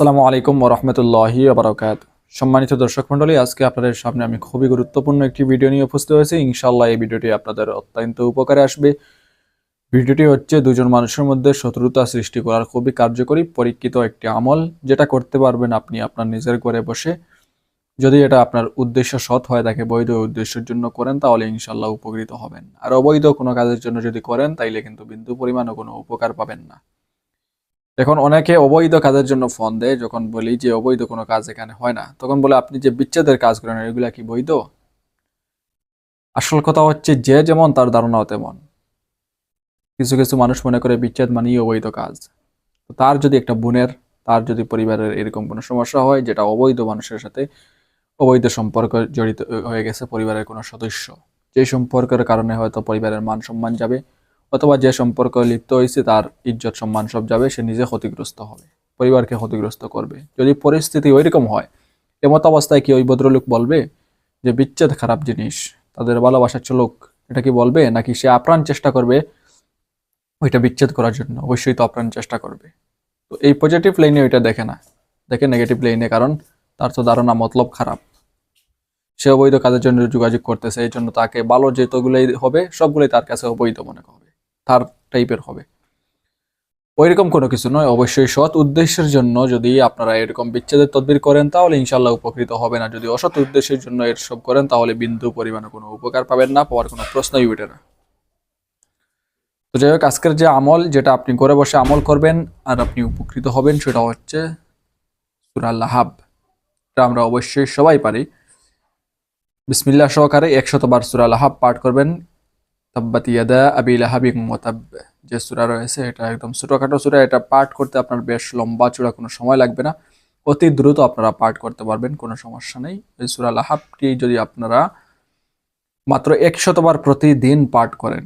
আসসালামু আলাইকুম রহমতুল্লাহি আবরকাত সম্মানিত দর্শক মণ্ডলী, আজকে আপনাদের সামনে আমি খুবই গুরুত্বপূর্ণ একটি ভিডিও নিয়ে উপস্থিত হয়েছি। ইনশাল্লাহ এই ভিডিওটি আপনাদের অত্যন্ত উপকারে আসবে। ভিডিওটি হচ্ছে দুজন মানুষের মধ্যে শত্রুতা সৃষ্টি করার খুবই কার্যকরী, পরীক্ষিত একটি আমল। যেটা করতে পারবেন আপনি আপনার নিজের ঘরে বসে। যদি এটা আপনার উদ্দেশ্য সৎ হয়, তাকে বৈধ উদ্দেশ্যের জন্য করেন, তাহলে ইনশাল্লাহ উপকৃত হবেন। আর অবৈধ কোনো কাজের জন্য যদি করেন, তাইলে কিন্তু বিন্দু পরিমাণও কোনো উপকার পাবেন না। এখন অনেকে অবৈধ কাজের জন্য ফোন দেয়, যখন বলি যে অবৈধ কোনো কাজ এখানে হয় না, তখন বলে, আপনি যে বিচ্ছেদের কাজ করেন, এগুলা কি বৈধ? আসল কথা হচ্ছে, যে যেমন তার ধারণাও তেমন। কিছু কিছু মানুষ মনে করে বিচ্ছেদ মানেই অবৈধ কাজ। তার যদি একটা বোনের, তার যদি পরিবারের এরকম কোনো সমস্যা হয়, যেটা অবৈধ মানুষের সাথে অবৈধ সম্পর্ক জড়িত, হয়ে গেছে পরিবারের কোনো সদস্য, যে সম্পর্কের কারণে হয়তো পরিবারের মান সম্মান যাবে অথবা যে সম্পর্ক লিপ্ত হয়েছে তার ইজ্জত সম্মান সব যাবে, সে নিজে ক্ষতিগ্রস্ত হবে, পরিবারকে ক্ষতিগ্রস্ত করবে। যদি পরিস্থিতি ওইরকম হয়, এমত অবস্থায় কি ওই ভদ্রলোক বলবে যে, বিচ্ছেদ খারাপ জিনিস, তাদের ভালোবাসার চলুক, এটা কি বলবে? নাকি সে আপ্রাণ চেষ্টা করবে ওইটা বিচ্ছেদ করার জন্য? অবশ্যই তো আপ্রাণ চেষ্টা করবে। তো এই পজিটিভ লাইনে ওইটা দেখে না। দেখে নেগেটিভ লাইনে কারণ তার তো ধারণা, মতলব খারাপ। সে অবৈধ কাজের জন্য যোগাযোগ করতেছে এই জন্য তাকে ভালো যেতগুলোই হবে, সবগুলোই তার কাছে অবৈধ মনে হবে তার টাইপের হবে। ওইরকম কোনো কিছু নয়, অবশ্যই সৎ উদ্দেশ্যের জন্য যদি আপনারা এরকম বিচ্ছেদের তদবির করেন, তাহলে ইনশাল্লাহ উপকৃত হবে না যদি অসৎ উদ্দেশ্যের জন্য এসব করেন, তাহলে বিন্দু পরিমাণে কোনো উপকার পাবেন না, পাওয়ার কোনো প্রশ্নই উঠে না। তো যাই হোক, আজকের যে আমল, যেটা আপনি করে বসে আমল করবেন আর আপনি উপকৃত হবেন, সেটা হচ্ছে সুরাল্লাহাব এটা আমরা অবশ্যই সবাই পারি। বিসমিল্লাহ সহকারে একশতবার সুরাল্লাহাব পাঠ করবেন। তাব্বাত ইয়াদা আবি লাহাবিক মোতাব যে সুরা রয়েছে, এটা একদম ছোটোখাটো সুরা, এটা পাঠ করতে আপনার বেশ লম্বা চূড়া কোনো সময় লাগবে না। অতি দ্রুত আপনারা পাঠ করতে পারবেন, কোনো সমস্যা নেই। এই সুরা লাহাবটি যদি আপনারা মাত্র একশতবার প্রতিদিন পাঠ করেন,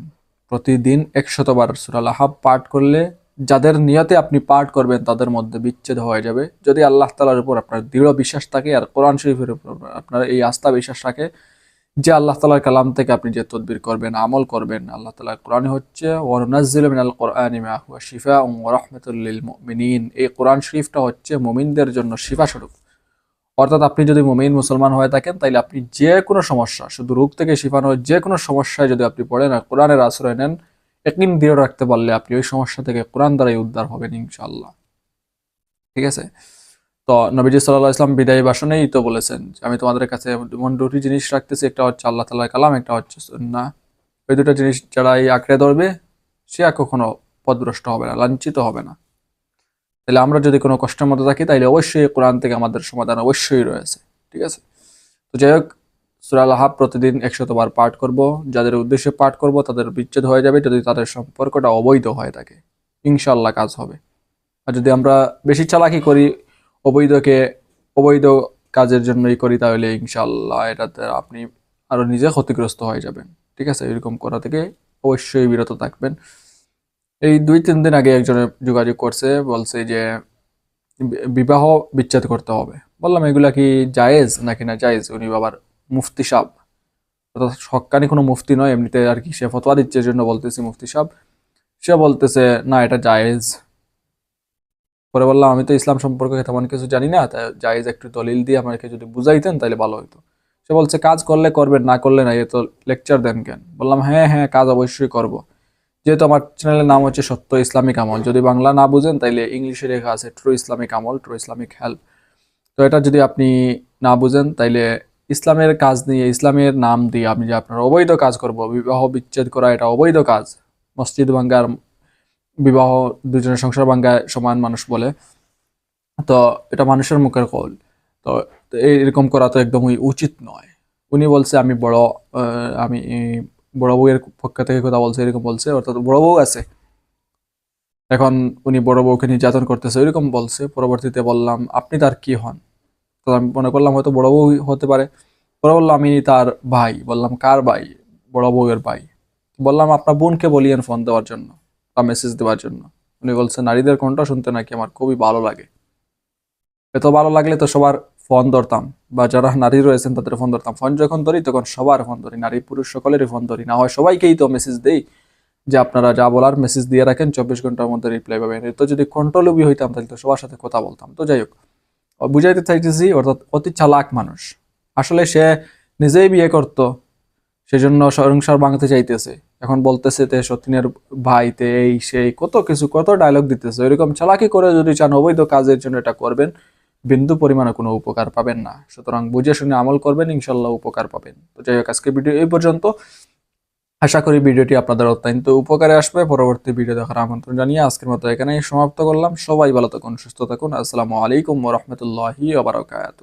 প্রতিদিন একশতবার সুরা লাহাব পাঠ করলে যাদের নিয়তে আপনি পাঠ করবেন, তাদের মধ্যে বিচ্ছেদ হয়ে যাবে। যদি আল্লাহ তালার উপর আপনার দৃঢ় বিশ্বাস থাকে, আর কোরআন শরীফের উপর আপনার এই আস্থা বিশ্বাস থাকে যে আল্লাহ তালার কালাম থেকে আপনি যে তদবির করবেন, আমল করবেন, আল্লাহ তালার কোরআনে হচ্ছে শিফা এই কোরআন শরীফটা হচ্ছে মোমিনদের জন্য শিফা স্বরূপ অর্থাৎ আপনি যদি মোমিন মুসলমান হয়ে থাকেন, তাইলে আপনি যে কোনো সমস্যা, শুধু রোগ থেকে শিফা নয় যে কোনো সমস্যায় যদি আপনি পড়েন আর কোরআনের আশ্রয় নেন, একদিন দৃঢ় রাখতে পারলে আপনি ওই সমস্যা থেকে কোরআন দ্বারাই উদ্ধার হবেন ইনশাল্লাহ ঠিক আছে? তো নবীজি সাল্লাহ ইসলাম বিদায়ী বাসনেই তো বলেছেন আমি তোমাদের কাছে এমন দুটি জিনিস রাখতেছি, একটা হচ্ছে আল্লাহ তাল্লাহ কালাম, একটা হচ্ছে না ওই দুটো জিনিস যারা এই আঁকড়ে ধরবে, সে আর কখনো পদভ্রষ্ট হবে না, লাঞ্ছিত হবে না। তাহলে আমরা যদি কোনো কষ্টের মধ্যে থাকি, তাহলে অবশ্যই কোরআন থেকে আমাদের সমাধান অবশ্যই রয়েছে, ঠিক আছে? তো যাই হোক সুরাল আহাব প্রতিদিন একশতবার পাঠ করব। যাদের উদ্দেশ্যে পাঠ করব, তাদের বিচ্ছেদ হয়ে যাবে, যদি তাদের সম্পর্কটা অবৈধ হয়ে থাকে ইনশাল্লাহ কাজ হবে। আর যদি আমরা বেশি চালাকি করি অবৈধকে অবৈধ কাজের জন্যই করি তাহলে ইনশাল্লাহ এটাতে আপনি আরও নিজে ক্ষতিগ্রস্ত হয়ে যাবেন। ঠিক আছে? এরকম করা থেকে অবশ্যই বিরত থাকবেন। এই দুই, তিন দিন আগে একজনে যোগাযোগ করছে, বলছে যে বিবাহ বিচ্ছেদ করতে হবে। বললাম, এগুলা কি জায়েজ নাকি না জায়েজ? উনি বাবার মুফতি সাহ অর্থাৎ সক্কানি কোনো মুফতি নয়, এমনিতে আর কি সে ফতোয়া দিচ্ছে জন্য বলতেছি মুফতি সাহ সে বলতেছে, না, এটা জায়েজ। পরে বললাম, আমি তো ইসলাম সম্পর্কে তেমন কিছু জানি না তাই জায়েজ একটু দলিল দিয়ে আমাকে যদি বুঝাইতেন তাহলে ভালো হতো সে বলছে, কাজ করলে করবেন, না করলে না, এ তো লেকচার দেন কেন? বললাম হ্যাঁ হ্যাঁ কাজ অবশ্যই করব। যেহেতু আমার চ্যানেলের নাম হচ্ছে সত্য ইসলামিক আমল, যদি বাংলা না বুঝেন তাইলে ইংলিশে লেখা আছে ট্রু ইসলামিক আমল ট্রু ইসলামিক হেল্প তো এটা যদি আপনি না বুঝেন তাইলে ইসলামের কাজ নিয়ে, ইসলামের নাম দিয়ে আপনি যে আপনার অবৈধ কাজ করব, বিবাহ বিচ্ছেদ করা, এটা অবৈধ কাজ। মসজিদ ভাঙ্গার বিবাহ দুজনের সংসার ভাঙ্গায় সমান মানুষ বলে। তো এটা মানুষের মুখের কল। তো এরকম করা তো একদমই উচিত নয়। উনি বলছে, আমি বড় আমি বড় বউয়ের পক্ষ থেকে কথা বলছে, এরকম বলছে, অর্থাৎ বড় বউ আছে। এখন উনি বড় বউকে নির্যাতন করতেছে, এরকম বলছে। পরবর্তীতে বললাম, আপনি তার কি হন? তো আমি মনে করলাম, হয়তো বড় বউ হতে পারে। পরে বললাম, আমি তার ভাই। বললাম, কার ভাই? বড় বউয়ের ভাই। বললাম, আপনার বোনকে বলিয়েন ফোন দেওয়ার জন্য। বা মেসেজ দেওয়ার জন্য। উনি বলছে, নারীদের কণ্ঠ শুনতে নাকি আমার খুবই ভালো লাগে। এত ভালো লাগলে তো সবার ফোন ধরতাম বা যারা নারী রয়েছেন তাদের ফোন ধরতাম। ফোন যখন ধরি তখন সবার ফোন ধরি, নারী পুরুষ সকলেরই ফোন ধরি। না হয় সবাইকেই তো মেসেজ দেই যে আপনারা যা বলার মেসেজ দিয়ে রাখেন, চব্বিশ ঘণ্টার মধ্যে রিপ্লাই পাবেন। তো যদি কন্ট্রোলবি হইতাম তাহলে তো সবার সাথে কথা বলতাম। তো যাই হোক, বুঝাইতে চাইতেছি, অর্থাৎ অতি চালাক মানুষ। আসলে সে নিজেই বিয়ে করত, সেজন্য সংসার ভাঙতে চাইতেছে। এখন বলতেছে তে সতীনের ভাই, তে এই, সেই, কত কিছু, কত ডায়লগ দিতেছে। এরকম চালাকি করে যদি চান, অবৈধ কাজের জন্য এটা করবেন, বিন্দু পরিমাণে কোনো উপকার পাবেন না। সুতরাং বুঝে শুনে আমল করবেন ইনশাল্লাহ উপকার পাবেন। তো যাই হোক আজকে ভিডিও এই পর্যন্ত। আশা করি ভিডিওটি আপনাদের অত্যন্ত উপকারে আসবে। পরবর্তী ভিডিও দেখার আমন্ত্রণ জানিয়ে আজকের মতো এখানেই সমাপ্ত করলাম। সবাই ভালো থাকুন, সুস্থ থাকুন। আসসালামু আলাইকুম রহমতুল্লাহি আবরকাত